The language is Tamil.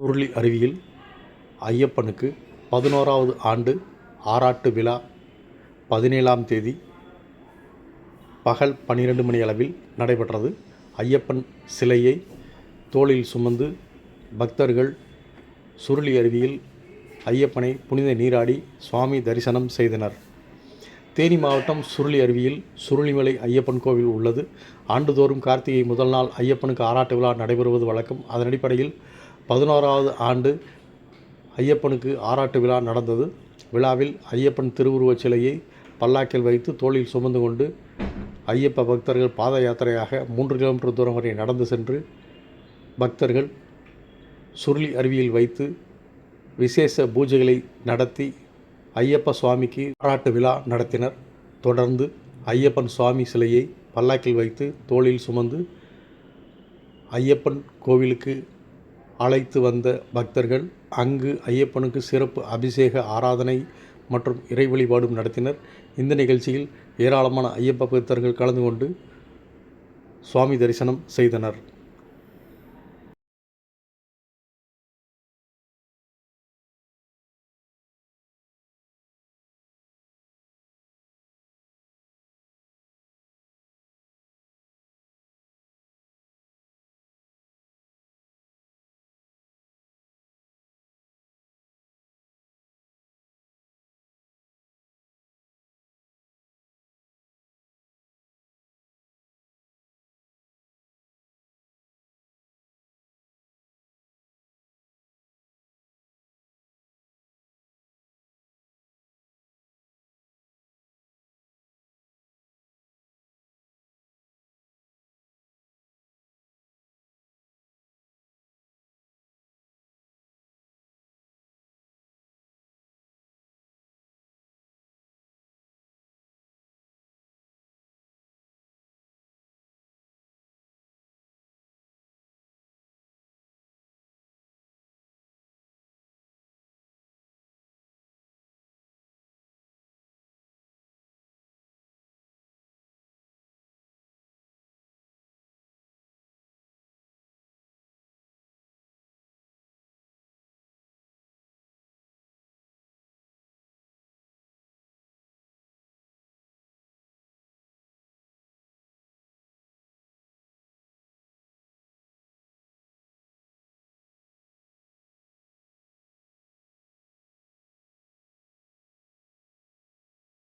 சுருளி அருவியில் ஐயப்பனுக்கு பதினோராவது ஆண்டு ஆராட்டு விழா பதினேழாம் தேதி பகல் பன்னிரெண்டு மணி அளவில் நடைபெற்றது. ஐயப்பன் சிலையை தோளில் சுமந்து பக்தர்கள் சுருளி அருவியில் ஐயப்பனை புனித நீராடி சுவாமி தரிசனம் செய்தனர். தேனி மாவட்டம் சுருளி அருவியில் சுருளிமலை ஐயப்பன் கோவில் உள்ளது. ஆண்டுதோறும் கார்த்திகை முதல் நாள் ஐயப்பனுக்கு ஆராட்டு விழா நடைபெறுவது வழக்கம். அதன் அடிப்படையில் பதினோராவது ஆண்டு ஐயப்பனுக்கு ஆராட்டு விழா நடந்தது. விழாவில் ஐயப்பன் திருவுருவச் சிலையை பல்லாக்கில் வைத்து தோளில் சுமந்து கொண்டு ஐயப்ப பக்தர்கள் பாத யாத்திரையாக மூன்று கிலோமீட்டர் தூரம் வரை நடந்து சென்று பக்தர்கள் சுருளி அருவியில் வைத்து விசேஷ பூஜைகளை நடத்தி ஐயப்ப சுவாமிக்கு பாராட்டு விழா நடத்தினர். தொடர்ந்து ஐயப்பன் சுவாமி சிலையை பல்லாக்கில் வைத்து தோளில் சுமந்து ஐயப்பன் கோவிலுக்கு அழைத்து வந்த பக்தர்கள் அங்கு ஐயப்பனுக்கு சிறப்பு அபிஷேக ஆராதனை மற்றும் இறை வழிபாடும் நடத்தினர். இந்த நிகழ்ச்சியில் ஏராளமான ஐயப்ப பக்தர்கள் கலந்து கொண்டு சுவாமி தரிசனம் செய்தனர்.